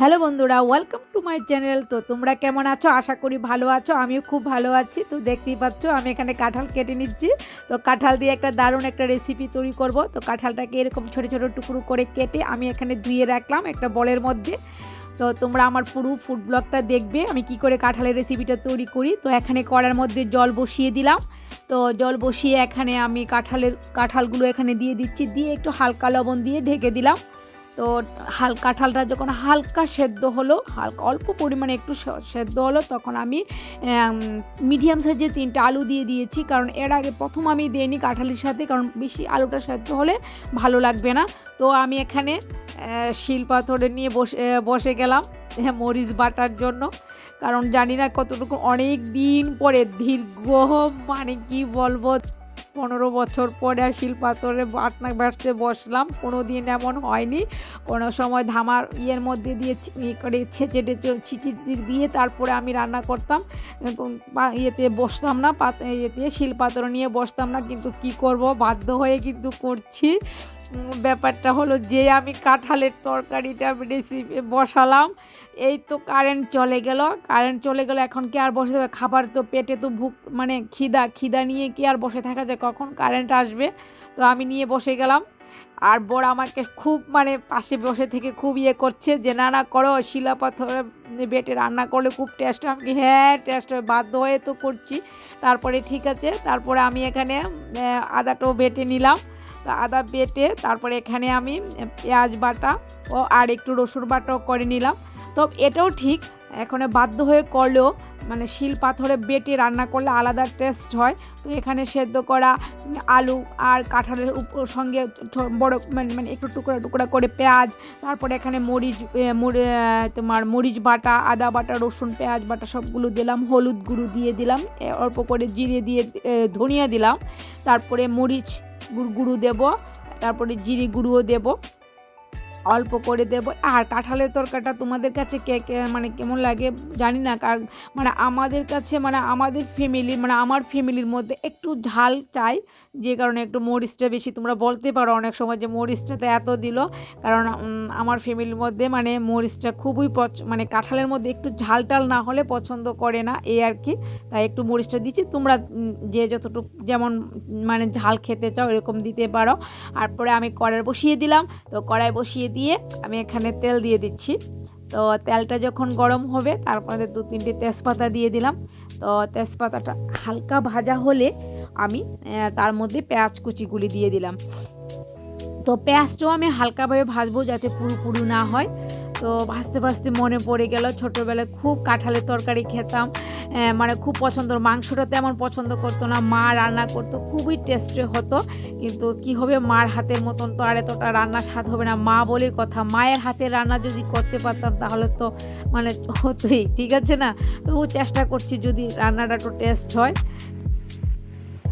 Hello বন্ধুরা welcome to my channel তো তোমরা কেমন আছো? আশা করি ভালো আছো, আমিও খুব ভালো আছি। তো দেখতেই পাচ্ছ, আমি এখানে কাঁঠাল কেটে নিচ্ছি। তো কাঁঠাল দিয়ে একটা দারুণ একটা রেসিপি তৈরি করব। তো কাঁঠালটাকে এরকম ছোটো ছোটো টুকরো করে কেটে আমি এখানে ধুয়ে রাখলাম একটা বলের মধ্যে। তো তোমরা আমার পুরো ফুড ব্লগটা দেখবে, আমি কি করে কাঁঠালের রেসিপিটা তৈরি করি। তো এখানে কড়ার মধ্যে জল বসিয়ে দিলাম। তো জল বসিয়ে এখানে আমি কাঁঠালের, কাঁঠালগুলো এখানে দিয়ে দিচ্ছি। দিয়ে একটু হালকা লবণ দিয়ে ঢেকে দিলাম। তো হাল কাঁঠালটা যখন হালকা সেদ্ধ হলো হালকা অল্প পরিমাণে একটু সেদ্ধ হলো তখন আমি মিডিয়াম সাইজের তিনটে আলু দিয়ে দিয়েছি। কারণ এর আগে প্রথম আমি দিইনি কাঁঠালের সাথে কারণ বেশি আলুটা সেদ্ধ হলে ভালো লাগবে না। তো আমি এখানে শিল পাথরে নিয়ে বসে বসে গেলাম হ্যাঁ, মরিচ বাটার জন্য। কারণ জানি না কতটুকু অনেক দিন পরে দীর্ঘ মানে কি বলব? পনেরো বছর পরে আর শিল পাথরে বাটনা বাটতে বসলাম। কোনো দিন এমন হয়নি। কোনো সময় ধামার ইয়ের মধ্যে দিয়ে ইয়ে করে ছেঁচে টেচে ছিচি দিয়ে তারপরে আমি রান্না করতাম। ইয়েতে বসতাম না, পাত ইয়েতে শিল পাথর নিয়ে বসতাম না, কিন্তু কি করব? বাধ্য হয়ে কিন্তু করছি। ব্যাপারটা হলো যে আমি কাঁঠালের তরকারিটা রেসিপি বসালাম, এই তো কারেন্ট চলে গেল কারেন্ট চলে গেল, এখন কি আর বসে থাকবে? খাবার তো পেটে তো ভুক মানে খিদা খিদা নিয়ে কি আর বসে থাকা যায়? কখন কারেন্ট আসবে? তো আমি নিয়ে বসে গেলাম। আর বড় আমাকে খুব মানে পাশে বসে থেকে খুব ইয়ে করছে যে, না না, করো শিলা পাথরে বেটে রান্না করলে খুব টেস্ট হয়। আমি হ্যাঁ টেস্ট হয়, বাধ্য হয়ে তো করছি। তারপরে ঠিক আছে, তারপরে আমি এখানে আদাটাও বেটে নিলাম। তো আদা বেটে তারপরে এখানে আমি পেঁয়াজ বাটা ও আর একটু রসুন বাটাও করে নিলাম। তো এটাও ঠিক, এখন বাধ্য হয়ে করলেও মানে শিল পাথরে বেটে রান্না করলে আলাদা টেস্ট হয়। তো এখানে সেদ্ধ করা আলু আর কাঁঠালের সঙ্গে বড় মানে মানে একটু টুকরা টুকরা করে পেঁয়াজ, তারপরে এখানে মরিচ তোমার মরিচ বাটা, আদা বাটা, রসুন, পেঁয়াজ বাটা সবগুলো দিলাম, হলুদ গুঁড়ো দিয়ে দিলাম অল্প করে জিরে দিয়ে ধনিয়া দিলাম, তারপরে মরিচ গুঁড়ো দেবো তারপরে জিরে গুঁড়োও দেবো। অল্প করে দেবো। আর কাঁঠালের তরকারিটা তোমাদের কাছে কে কে মানে কেমন লাগে জানি না। কার মানে আমাদের কাছে মানে আমাদের ফ্যামিলি মানে আমার ফ্যামিলির মধ্যে একটু ঝাল চাই। যে কারণে একটু মরিচটা বেশি তোমরা বলতে পারো অনেক সময় যে মরিচটা তো এত দিল। কারণ আমার ফ্যামিলির মধ্যে মানে মরিচটা খুবই পছ- মানে কাঁঠালের মধ্যে একটু ঝাল টাল না হলে পছন্দ করে না এই আর কি। তাই একটু মরিচটা দিচ্ছি। তোমরা যে যতটুকু যেমন মানে ঝাল খেতে চাও এরকম দিতে পারো। তারপরে আমি কড়াই বসিয়ে দিলাম। তো কড়াই বসিয়ে দিয়ে আমি এখানে তেল দিয়ে দিচ্ছি। তো তেলটা যখন গরম হবে তারপরে দু তিনটে তেজপাতা দিয়ে দিলাম। তো তেজপাতাটা হালকা ভাজা হলে আমি তার মধ্যে পেঁয়াজ কুচিগুলি দিয়ে দিলাম। তো পেঁয়াজটাও আমি হালকাভাবে ভাজবো যাতে পুরোপুরি পুরো না হয়। তো ভাসতে ভাসতে মনে পড়ে গেল, ছোটোবেলায় খুব কাঁঠালের তরকারি খেতাম। মানে খুব পছন্দ, মাংসটা তেমন পছন্দ করতো না, মা রান্না করতো, খুবই টেস্টে হতো। কিন্তু কি হবে, মার হাতের মতন তো আর এতটা রান্নার স্বাদ হবে না। মা বলে কথা, মায়ের হাতের রান্না যদি করতে পারতাম তাহলে তো মানে হতোই, ঠিক আছে না? তবু চেষ্টা করছি যদি রান্নাটা একটু টেস্ট হয়।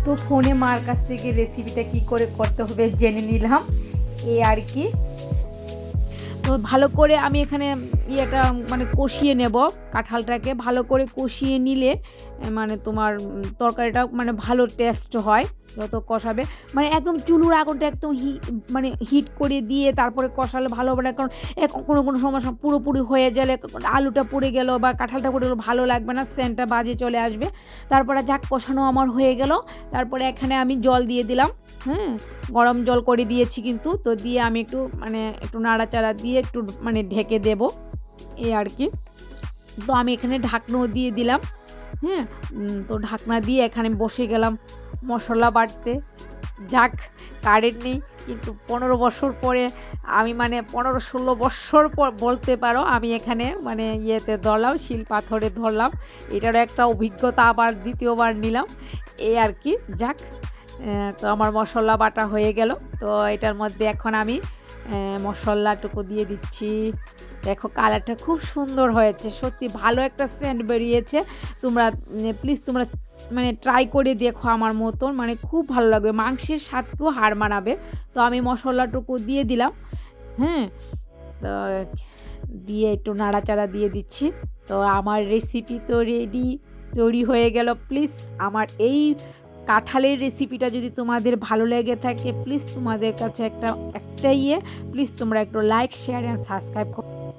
তো ফোনে মার কাছ থেকে রেসিপিটা কি করে করতে হবে জেনে নিলাম। এই আর কি। তো ভালো করে আমি এখানে ইয়েটা মানে কষিয়ে নেব কাঁঠালটাকে। ভালো করে কষিয়ে নিলে মানে তোমার তরকারিটা মানে ভালো টেস্ট হয় যত কষাবে। মানে একদম চুলুর আগুনটা একদম হি মানে হিট করে দিয়ে তারপরে কষালে ভালো হবে না। কারণ কোনো কোনো সময় পুরোপুরি হয়ে গেলে আলুটা পড়ে গেল বা কাঁঠালটা পড়ে গেলো, ভালো লাগবে না সেন্টটা বাজে চলে আসবে। তারপরে যাক, কষানো আমার হয়ে গেল। তারপরে এখানে আমি জল দিয়ে দিলাম হ্যাঁ? গরম জল করে দিয়েছি কিন্তু। তো দিয়ে আমি একটু মানে একটু নাড়াচাড়া দিয়ে একটু মানে ঢেকে দেব। এই আর কি। তো আমি এখানে ঢাকনাও দিয়ে দিলাম হ্যাঁ? তো ঢাকনা দিয়ে এখানে বসে গেলাম মশলা বাটতে। যাক কারেন্ট নেই, কিন্তু পনেরো বছর পরে আমি মানে পনেরো ষোলো বছর পর বলতে পারো, আমি এখানে মানে ইয়েতে ধরলাম, শিল পাথরে ধরলাম। এটারও একটা অভিজ্ঞতা আবার দ্বিতীয়বার নিলাম এই আর কি। যাক তো আমার মশলা বাটা হয়ে গেল। তো এটার মধ্যে এখন আমি মশলাটুকু দিয়ে দিচ্ছি। দেখো কালারটা খুব সুন্দর হয়েছে, সত্যি ভালো একটা সেন্ট বেরিয়েছে। তোমরা প্লিজ তোমরা মানে ট্রাই করে দেখো আমার মতন মানে খুব ভালো লাগবে। মাংসের স্বাদকেও হার মানাবে। তো আমি মশলাটুকু দিয়ে দিলাম হ্যাঁ? তো দিয়ে একটু নাড়াচাড়া দিয়ে দিচ্ছি। তো আমার রেসিপি তো রেডি তৈরি হয়ে গেল। প্লিজ আমার এই কাঁঠালের রেসিপিটা যদি তোমাদের ভালো লেগে থাকে প্লিজ তোমাদের কাছে একটা একটা ইয়ে। প্লিজ তোমরা একটু like share and subscribe